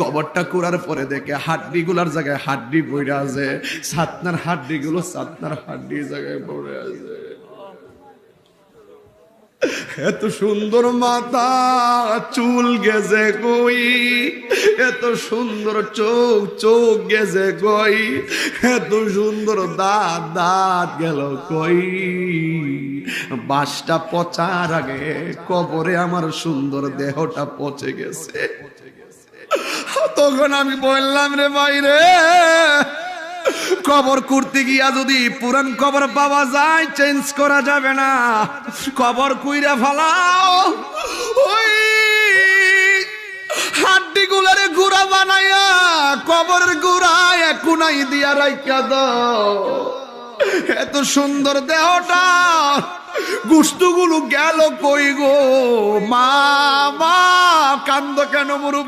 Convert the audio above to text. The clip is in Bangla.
কবরটা পরে দেখে জায়গায় হাড্ডি আছে, সাতনার সাতনার হাড্ডি জায়গায় পড়ে আছে। এত সুন্দর মাথা, চুল গেছে কই এত সুন্দর চোখ চোখ গেছে কই এত সুন্দর দাঁত দাঁত গেল কই। বাসটা পচার আগে কবরে আমার সুন্দর দেহটা পচে গেছে। তখন আমি বললাম রে বাইরে কবর করতে গিয়া যদি পুরান কবর পাওয়া যায় চেঞ্জ করা যাবে না। কবর কুইরা ফালাও। ওই হাড্ডি গুলারে গুড়া বানাইয়া কবরের গুড়ায় কুনাই দিয়া রাইকা দাও। এত সুন্দর দেহটা, গুস্তগুলো গেল কই গো? মা মা, কান্দ কেন মুরুব